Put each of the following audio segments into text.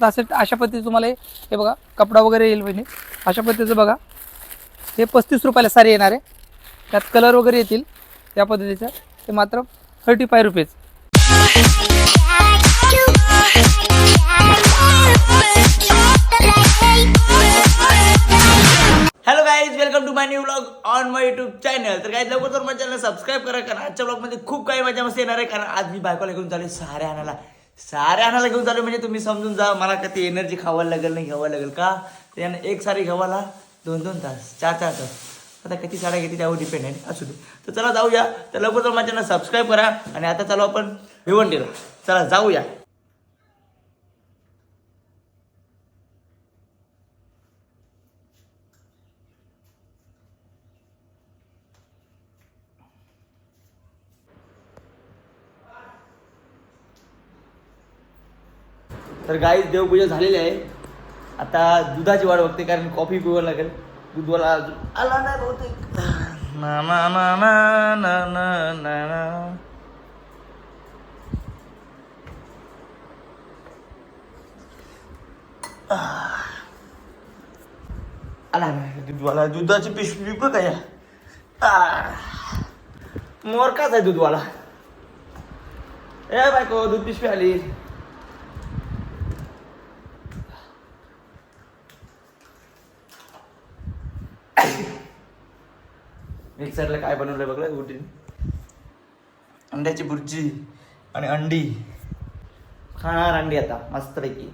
शकता असे अशा पद्धतीचं तुम्हाला हे बघा कपडा वगैरे येईल बहिणी. अशा पद्धतीचं बघा. हे पस्तीस रुपयाला सारे येणार आहे. त्यात कलर वगैरे येतील त्या पद्धतीचं. ते मात्र thirty five rupees hello guys welcome to my new blog on my YouTube channel तर काही लवकर तर माझ्या चॅनल सबस्क्राईब करा कारण आजच्या ब्लॉगमध्ये खूप काही मजा मस्त येणार आहे कारण आज मी बायकोला घेऊन चालू सारे आणायला. सारे आणायला घेऊन चालू म्हणजे तुम्ही समजून जा. मला का ती एनर्जी खावायला लागेल नाही घ्यावं लागेल का? त्यानं एक साडी घ्यावाला दोन दोन तास. चार चार तास. आता किती साड्या घेते त्यावर डिपेंड आहे. असू दे. तर चला जाऊया. तर लवकर तर माझ्या सबस्क्राईब करा. आणि आता चालू आपण भिवंडीला. चला जाऊया. तर गाईच देवपूजा झालेली आहे. आता दुधाची वाट बघते कारण कॉफी पिवायला लागेल. दूधवाला आला नाही बहुतेक. ना ना ना ना ना ना ना ना. आला नाही दूधवाला दुधाची पिशवी बघ काय मोर काच आहे दूधवाला ए बायको दूध पिशवी आली. मिक्सरला काय बनवलंय बघलं गुटीने अंड्याची भुर्जी आणि अंडी. खाणार अंडी आता मस्तपैकी.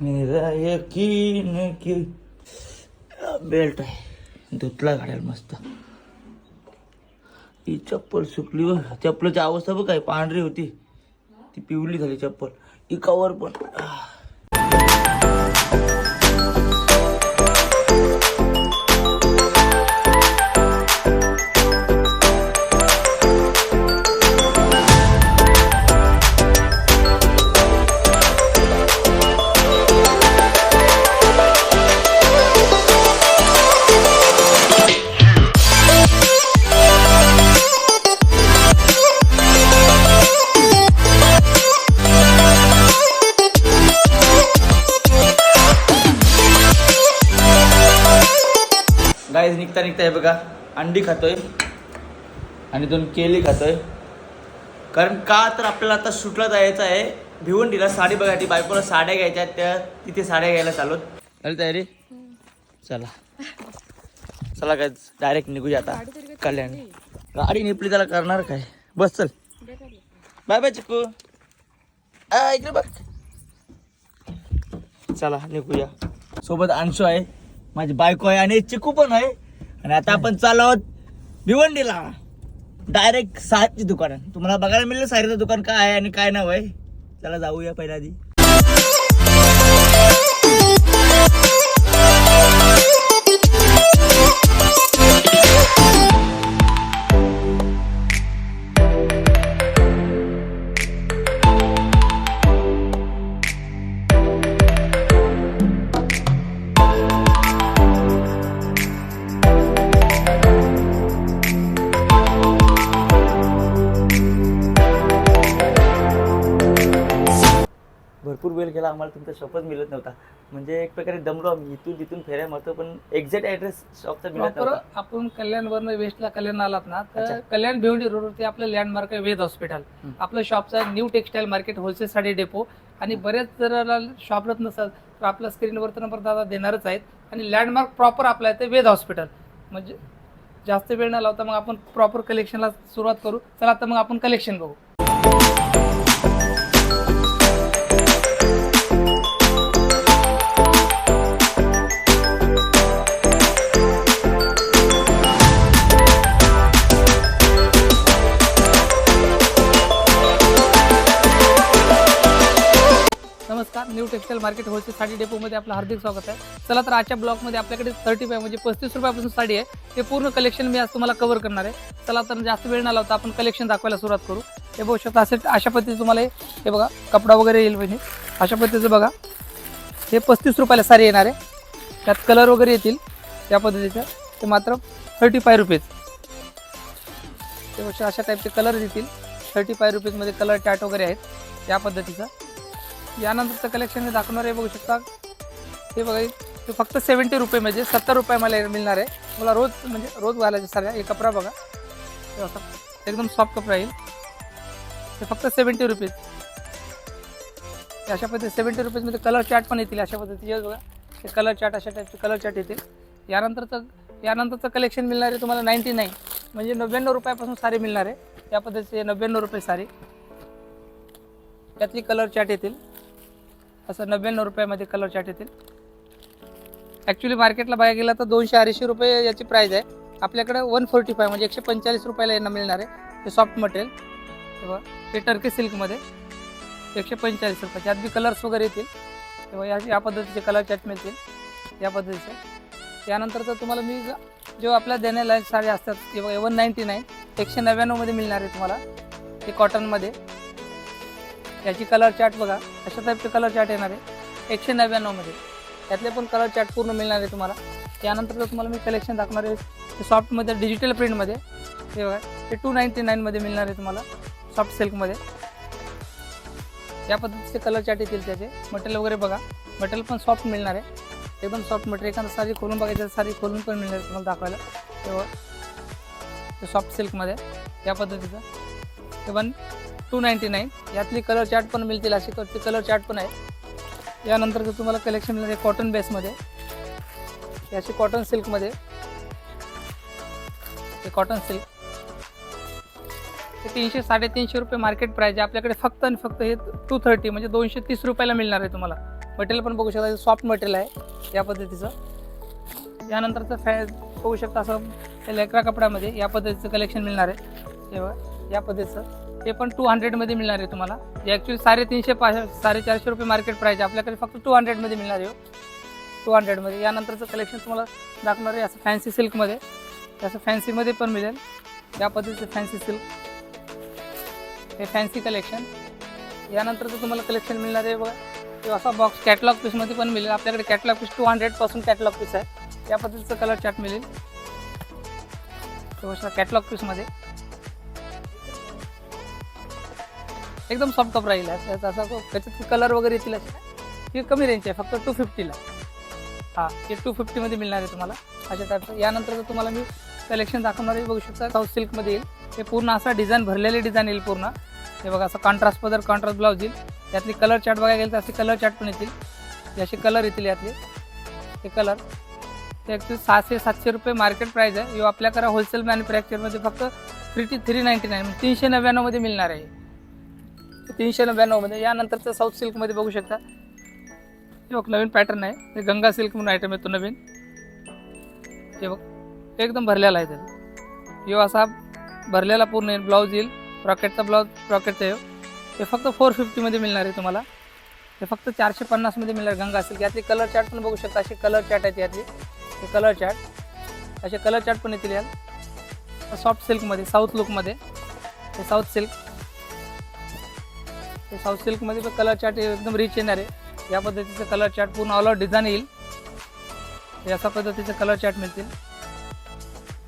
मेरा यकीन की बेल्ट आहे धुतला घालायला मस्त. ही चप्पल सुकली व चप्पलची अवस्था बघ काय पांढरी होती. ती पिवली झाली चप्पल. इकावर पण. गाईज निघता निघता हे बघा अंडी खातोय आणि दोन केली खातोय. कारण का तर आपल्याला आता सुटला जायचं आहे. भिवंडीला साडी बघायची बायकोला साड्या घ्यायच्या आहेत, त्या तिथे साड्या घ्यायला चालू झाली तयारी? चला. चला काय डायरेक्ट निघूया आता. कल्याण. गाडी निपली त्याला करणार काय? बस चल. बाय बाय चिकू आ, इकडे बघ. चला निघूया. सोबत अंशू आहे माझी बायको आहे आणि चिकू पण आहे. आणि आता आपण चाललो आहोत भिवंडीला. डायरेक्ट साहेबची दुकान. तुम्हाला बघायला मिळेल साहेबचं दुकान काय आहे आणि काय नाव आहे. चला जाऊया पहिल्या आधी. भरपूर वेळ गेला आम्हाला तुमचा शपथ मिळत नव्हता. म्हणजे एक प्रकारे दमलो आम्ही इथून तिथून फेऱ्या मारतो पण एक्झॅक्ट ऍड्रेस शॉपचा मिळत नव्हता. आपण कल्याणवरनं वेस्टला कल्याण आलात ना. तर कल्याण भिवंडी रोडवरती आपलं लँडमार्क आहे वेद हॉस्पिटल. आपलं शॉपचं new textile market wholesale sari depot आणि बरेच जर शॉपलाच नसेल तर आपल्या स्क्रीनवर नंबर दादा देणारच आहेत. आणि लँडमार्क प्रॉपर आपलं आहे ते वेद हॉस्पिटल म्हणजे जास्त वेळ न लावता मग आपण प्रॉपर कलेक्शनला सुरुवात करू. चला आता मग आपण कलेक्शन बघू. नमस्कार new textile market wholesale sari डेपोमध्ये आपलं हार्दिक स्वागत आहे. चला तर आजच्या ब्लॉकमध्ये आपल्याकडे थर्टी फाय म्हणजे पस्तीस रुपयापासून साडी आहे. ते पूर्ण कलेक्शन मी आज तुम्हाला कव्हर करणार आहे. चला तर जास्त वेळ न लावता आपण कलेक्शन दाखवायला सुरुवात करू. हे बघू शकता असे अशा पद्धतीचं तुम्हाला हे बघा कपडा वगैरे येईल म्हणजे. अशा पद्धतीचं बघा. हे पस्तीस रुपयाला साडी येणार आहे. त्यात कलर वगैरे येतील. त्या पद्धतीचं. ते मात्र थर्टी फाय रुपीज ते अशा अशा टाईपचे कलर येतील. थर्टी फाय रुपीजमध्ये कलर टॅट वगैरे आहेत. त्या पद्धतीचं. यानंतरचं कलेक्शन मी दाखवणार आहे बघू शकता. हे बघा ते फक्त सेवन्टी रुपये म्हणजे सत्तर रुपये मला मिळणार आहे. मला रोज म्हणजे रोज घालायचे साऱ्या हे कपडा बघा. असा एकदम सॉफ्ट कपडा येईल ते फक्त सेवन्टी रुपीज अशा पद्धती सेवन्टी रुपीजमध्ये कलर चार्ट पण येतील अशा पद्धतीचे. बघा हे कलर चार्ट अशा टाईपचे कलर चार्ट येतील. यानंतरचं यानंतरचं कलेक्शन मिळणार आहे तुम्हाला नाईन्टी नाईन म्हणजे नव्याण्णव रुपयापासून साडी मिळणार आहे. त्या पद्धतीचे नव्याण्णव रुपये साडी त्यातली कलर चार्ट येतील. असं नव्याण्णव रुपयामध्ये कलर चार्ट येतील. ॲक्च्युली मार्केटला बाहेर गेला तर दोनशे अडीचशे रुपये याची प्राईज आहे. आपल्याकडे वन फोर्टी फाय म्हणजे एकशे पंचेचाळीस रुपयाला यांना मिळणार आहे. हे सॉफ्ट मटेरियल तेव्हा हे टर्की सिल्कमध्ये एकशे पंचेचाळीस रुपये. त्यात बी कलर्स वगैरे येतील. तेव्हा या या पद्धतीचे कलर चार्ट मिळतील. या पद्धतीचे. त्यानंतर तर तुम्हाला मी जो जेव्हा आपल्या देण्यालायक साड्या असतात तेव्हा वन नाईन्टी नाईन एकशे नव्याण्णवमध्ये मिळणार आहे तुम्हाला. हे कॉटनमध्ये याची कलर चार्ट बघा. अशा टाईपचे कलर चार्ट येणार आहे. एकशे नव्याण्णवमध्ये त्यातले पण कलर चार्ट पूर्ण मिळणार आहे तुम्हाला. त्यानंतर जर तुम्हाला मी कलेक्शन दाखवणार आहे सॉफ्टमध्ये डिजिटल प्रिंटमध्ये हे बघा ते टू नाईन्टी नाईनमध्ये मिळणार आहे तुम्हाला सॉफ्ट सिल्कमध्ये या पद्धतीचे कलर चार्ट येतील त्याचे. मटेरियल वगैरे बघा. मटेरियल पण सॉफ्ट मिळणार आहे. एकदम सॉफ्ट मटेरियल एखादं सारी खोलून बघायचं सारी खोलून पण मिळणार आहे तुम्हाला दाखवायला. तेव्हा ते सॉफ्ट सिल्कमध्ये या पद्धतीचं. ते पण टू नाईन्टी नाईन यातली कलर चार्ट पण मिळतील अशी. ते कलर चार्ट पण आहे. यानंतर जर तुम्हाला कलेक्शन मिळणार आहे कॉटन बेसमध्ये याची कॉटन सिल्कमध्ये हे कॉटन सिल्क तीनशे साडेतीनशे रुपये मार्केट प्राईज आहे. आपल्याकडे फक्त आणि फक्त हे टू थर्टी म्हणजे दोनशे तीस रुपयाला मिळणार आहे तुम्हाला. मटेरियल पण बघू शकता सॉफ्ट मटेरियल आहे या पद्धतीचं. यानंतरचं फॅ बघू शकता असं लेकरा कपड्यामध्ये या पद्धतीचं कलेक्शन मिळणार आहे. तेव्हा या पद्धतीचं. ते पण टू हंड्रेडमध्ये मिळणार आहे तुम्हाला. जे ॲक्च्युली साडेतीनशे पा साडेचारशे रुपये मार्केट प्राईज आहे. आपल्याकडे फक्त टू हंड्रेडमध्ये मिळणार आहे हो. टू हंड्रेडमध्ये यानंतरचं कलेक्शन तुम्हाला दाखवणार आहे असं फॅन्सी सिल्कमध्ये असं फॅन्सीमध्ये पण मिळेल. या पद्धतीचं फॅन्सी सिल्क हे फॅन्सी कलेक्शन यानंतरचं तुम्हाला कलेक्शन मिळणार आहे बघा. ते असा बॉक्स कॅटलॉग पीसमध्ये पण मिळेल. आपल्याकडे कॅटलॉग पीस टू हंड्रेडपासून कॅटलॉग पीस आहे. या पद्धतीचं कलर चार्ट मिळेल. तो कॅटलॉग पीसमध्ये एकदम सॉफ्ट कप राहील आहे. त्याचा तो- त्याच्यात कलर वगैरे येतील असे ही कमी रेंज आहे फक्त टू फिफ्टीला हां हे टू फिफ्टीमध्ये मिळणार आहे तुम्हाला. अशा टाईपचं. यानंतर जर तुम्हाला मी कलेक्शन दाखवणार बघू शकता साऊथ सिल्कमध्ये येईल. हे पूर्ण असा डिझाईन भरलेले डिझाईन येईल पूर्ण. हे बघा असं कॉन्ट्रास्ट पदर कॉन्ट्रास्ट ब्लाऊज येईल. त्यातली कलर चार्ट बघायला गेलं तर असे कलर चार्ट पण येतील. हे असे कलर येतील यातले. हे कलर ते ॲक्च्युली सहाशे सातशे रुपये मार्केट प्राईज आहे. यो आपल्याकडे होलसेल मॅन्युफॅक्चरमध्ये फक्त थ्री टी थ्री नाईन्टी नाईन तीनशे नव्याण्णवमध्ये मिळणार आहे. तीनशे नव्याण्णवमध्ये म्हणजे यानंतरचं साऊथ सिल्कमध्ये बघू शकता. हे बघ नवीन पॅटर्न आहे. ते गंगा सिल्क म्हणून आयटम येतो नवीन. हे बघ एकदम भरलेला आहे त्याला यो असा भरलेला पूर्ण येईल ब्लाऊज येईल. रॉकेटचा ब्लाऊज रॉकेटचा येऊ हे फक्त फोर फिफ्टीमध्ये मिळणार आहे तुम्हाला. हे फक्त चारशे पन्नासमध्ये मिळणार गंगा सिल्क यातली कलर चार्ट पण बघू शकता. असे कलर चार्ट आहेत यातली. हे कलर चार्ट असे कलर चार्ट पण येतील यात. सॉफ्ट सिल्कमध्ये साऊथ लुकमध्ये हे साऊथ सिल्क साऊथ सिल्कमध्ये पण कलर चार्ट एकदम रिच येणार आहे. या पद्धतीचं कलर चार्ट पूर्ण ऑल आउट डिझाईन येईल. अशा पद्धतीचे कलर चार्ट मिळतील.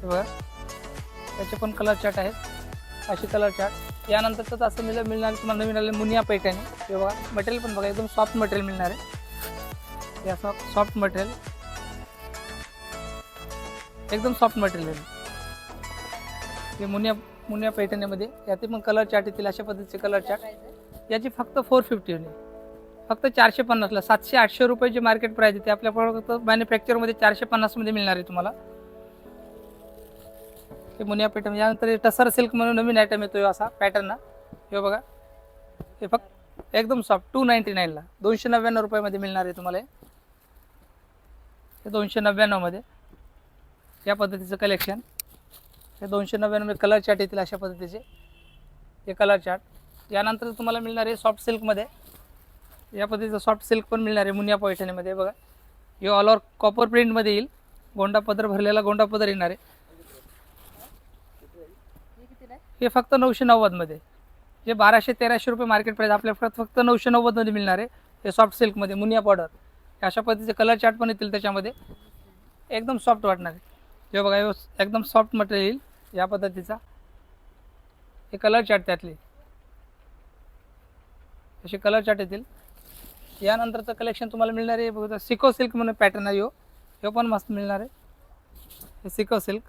बघा. त्याचे पण कलर चार्ट आहेत. असे कलर चार्ट यानंतरच असं मिळ मिळणार तुम्हाला नवीन आले मुनिया पैठणी. हे बघा. मटेरियल पण बघा एकदम सॉफ्ट मटेरियल मिळणार आहे. हे असं सॉफ्ट मटेरियल एकदम सॉफ्ट मटेरियल हे मुनिया मुनिया पैठणीमध्ये. याचे पण कलर चार्ट येतील. अशा पद्धतीचे कलर चार्ट याची फक्त फोर फिफ्टी फक्त चारशे पन्नासला सातशे आठशे रुपयाची मार्केट प्राईस आहे ते आपल्या फक्त मॅन्युफॅक्चरमध्ये चारशे पन्नासमध्ये मिळणार आहे तुम्हाला. हे मुनिया पॅटर्न यानंतर टसर सिल्क म्हणून नवीन आयटम येतो असा पॅटर्न हे बघा. हे फक्त एकदम सॉफ्ट टू नाईन्टी नाईनला दोनशे नव्याण्णव रुपयामध्ये मिळणार आहे तुम्हाला हे. हे दोनशे नव्याण्णवमध्ये. या पद्धतीचं कलेक्शन हे दोनशे नव्याण्णव कलर चार्ट येतील अशा पद्धतीचे. हे कलर चार्ट यानंतर तुम्हाला मिळणार आहे सॉफ्ट सिल्कमध्ये या पद्धतीचं सॉफ्ट सिल्क पण मिळणार आहे मुनिया पैठणीमध्ये बघा. हे ऑल ओव्हर कॉपर प्रिंटमध्ये येईल. गोंडा पदर भरलेला गोंडा पदर येणार आहे. हे फक्त नऊशे नव्वदमध्ये जे बाराशे तेराशे रुपये मार्केट प्राईस आपल्या फक्त फक्त नऊशे नव्वदमध्ये मिळणार आहे हे सॉफ्ट सिल्कमध्ये मुनिया पावडर अशा पद्धतीचे कलर चार्ट पण येतील त्याच्यामध्ये. एकदम सॉफ्ट वाटणार आहे. हे बघा एकदम सॉफ्ट मटेरियल येईल या पद्धतीचा. हे कलर चार्ट त्यातले. असे कलर चार्ट येतील. यानंतरचं कलेक्शन तुम्हाला मिळणार आहे. बघा सिको सिल्क म्हणून पॅटर्न आहे ह्यो ह्यो पण मस्त मिळणार आहे. हे सिको सिल्क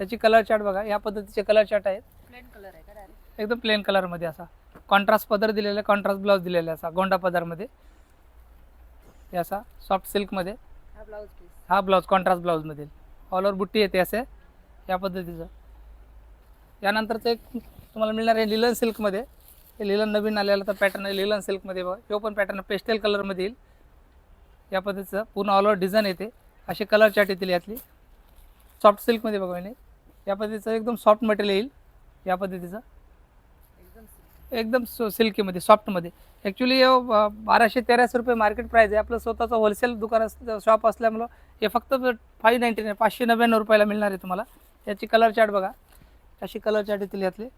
याची कलर चार्ट बघा. या पद्धतीचे कलर चार्ट आहेत. प्लेन कलर आहे? एकदम प्लेन कलरमध्ये असा. कॉन्ट्रास्ट पदर दिलेला आहे कॉन्ट्रास्ट ब्लाऊज दिलेला असा गोंडा पदरमध्ये. हे असा सॉफ्ट सिल्कमध्ये हा ब्लाऊज हा कॉन्ट्रास्ट ब्लाऊजमध्ये ऑल ओव्हर बुट्टी येते असे या पद्धतीचं. यानंतरचं एक तुम्हाला मिळणार आहे लिलन सिल्कमध्ये हे लिलन नवीन आलेलं तर पॅटर्न आहे लिलन सिल्कमध्ये बघा. तो पण पॅटर्न पेस्टेल कलरमध्ये येईल. या पद्धतीचं पूर्ण ऑल ओव्हर डिझाईन येते. असे कलर चार्ट येतील यातली. सॉफ्ट सिल्कमध्ये बघा म्हणे या पद्धतीचं एकदम सॉफ्ट मटेरियल येईल. या पद्धतीचं. एकदम सो सिल्कीमध्ये सॉफ्टमध्ये ॲक्च्युली बाराशे तेराशे रुपये मार्केट प्राईस आहे. आपलं स्वतःचं होलसेल दुकान अस शॉप असल्यामुळं हे फक्त फाईव्ह नाईन्टी नाईन पाचशे नव्याण्णव रुपयाला मिळणार आहे तुम्हाला. याची कलर चार्ट बघा. अशी कलर चार्ट येतील यातले.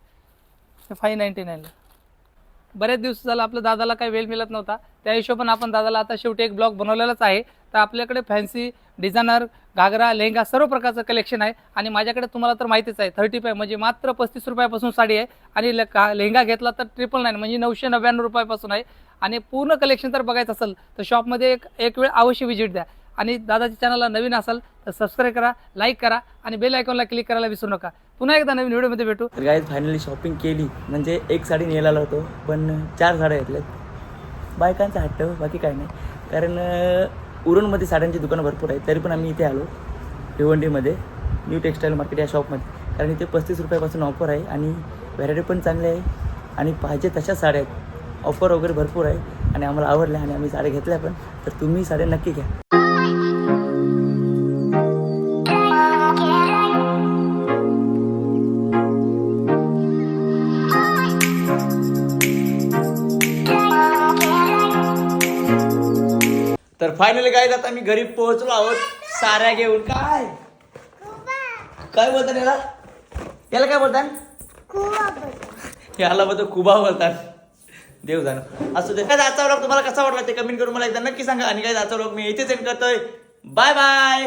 फाईव्ह नाईन्टी नाईनला बरेच दिवस झालं आपल्या दादाला काही वेळ मिळत नव्हता. त्या हिशोबाने आपण दादाला आता शेवटी एक ब्लॉग बनवलेलाच आहे. तर आपल्याकडे फॅन्सी डिझायनर घागरा लेहंगा सर्व प्रकारचं कलेक्शन आहे. आणि माझ्याकडे तुम्हाला तर माहितीच आहे थर्टी फाय म्हणजे मात्र पस्तीस रुपयापासून साडी आहे. आणि ले- का लेहंगा घेतला तर ट्रिपल नाईन म्हणजे नऊशे नव्याण्णव रुपयापासून आहे. आणि पूर्ण कलेक्शन जर बघायचं असेल तर शॉपमध्ये एक एक वेळ अवश्य व्हिजिट द्या. आणि दादाच्या चॅनलला नवीन असाल तर सबस्क्राईब करा लाईक करा आणि बेल आयकॉनला क्लिक करायला विसरू नका. पुन्हा एकदा नवीन व्हिडिओमध्ये भेटू. तर गाईज फायनली शॉपिंग केली. म्हणजे एक साडी नेला होतो पण चार साड्या घेतल्यात. बायकांचा हट्ट बाकी काय नाही. कारण उरणमध्ये साड्यांची दुकानं भरपूर आहेत तरी पण आम्ही इथे आलो भिवंडीमध्ये न्यू टेक्स्टाईल मार्केट या शॉपमध्ये कारण इथे पस्तीस रुपयापासून ऑफर आहे आणि व्हरायटी पण चांगली आहे. आणि पाहिजे तशा साड्या आहेत. ऑफर वगैरे भरपूर आहे आणि आम्हाला आवडल्या आणि आम्ही साड्या घेतल्या पण तर तुम्ही साड्या नक्की घ्या. तर फायनली काय आता मी घरी पोहोचलो आहोत. साऱ्या घेऊन. काय? काय बोलतात याला? याला काय बोलतात? याला बोलतो खुबा बोलतात. देव जाणं. असं दे. काय आजचा व्लॉग तुम्हाला कसा वाटला ते कमेंट करून मला एकदा नक्की सांगा. आणि काय आजचा व्लॉग मी इथेच एंड करतोय. Bye bye